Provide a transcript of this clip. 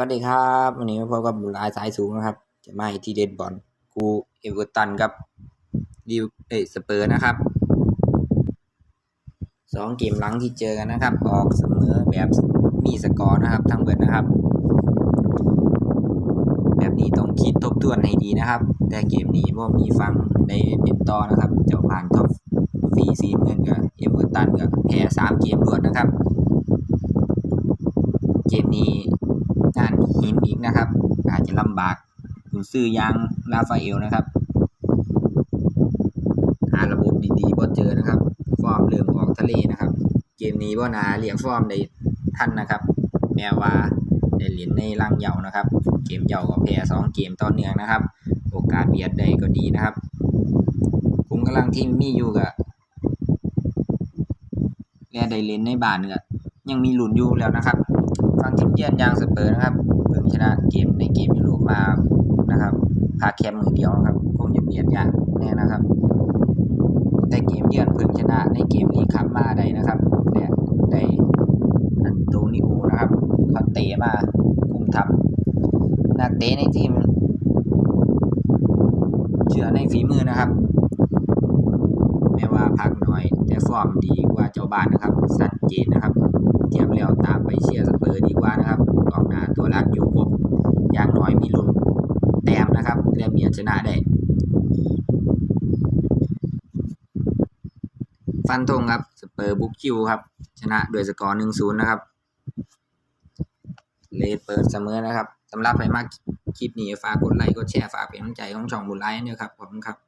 วัสดีครับ วันนี้มาพบกับบุญหลายสายสูงนะครับ จะมาทีเด็ดบอลกูเอเวอร์ตันกับดิวเอสเปอร์นะครับสองเกมหลังที่เจอกันนะครับ ออกเสมอแบบมีสกอร์นะครับ ทั้งเบิดนะครับ แบบนี้ต้องคิดทบทวนให้ดีนะครับ แต่เกมนี้ว่ามีฟังได้เป็นต่อนะครับ เจ้าผ่านท็อปฟรีซีเงินกับเอเวอร์ตันกับแพ้สามเกมรวดนะครับ เกมนี้งาน หินอีกนะครับ อาจจะลำบากคุณซื้อยางลาฟาเอลนะครับ หาระบบดีๆบ่เจอนะครับ ฟอร์มเริ่มออกทะเลนะครับ เกมนี้บ่นาเรียกฟอร์มได้ทันนะครับ แม้ว่าได้เหรียญในรังเหยานะครับ เกมเหยาก็แพ้สองเกมต่อเนื่องนะครับ โอกาสเบียดได้ก็ดีนะครับผมกำลังที่มีอยู่กับและได้เล่นในบ้านก็ยังมีหลุนอยู่แล้วนะครับ ฟังทีมเยือนอย่างสเปอร์นะครับ ชนะเกมในเกมยุโรปมานะครับพาแคมมือเดียวครับคงจะเบียดยากแน่นะครับ แต่เกมเยือนเพิ่งชนะในเกมลีกคัพมาได้นะครับเนี่ยได้อันโตนิโอนะครับเขาเตะมาคุมทัพนักเตะในทีมเชื่อในฝีมือนะครับแม้ว่าพักหน่อย แต่ฟอร์มดีกว่าเจ้าบ้านนะครับชัดเจนนะครับ เทียบแล้วตามไปเชียร์สเปอร์ดีกว่านะครับกองหน้าตัวรักอยู่ครบ อย่างน้อยมีลุ้นแต้มนะครับและมีอันชนะได้ ฟันธงครับสเปอร์บุกคิวครับ ชนะด้วยสกอร์หนึ่งศูนย์นะครับ เลเปิดเสมอนะครับสำหรับใครมากคลิปนี้ฝากกดไลค์กดแชร์ฝากเป็นกำลังใจของช่องบุญไลน์ด้วยครับ ขอบคุณครับ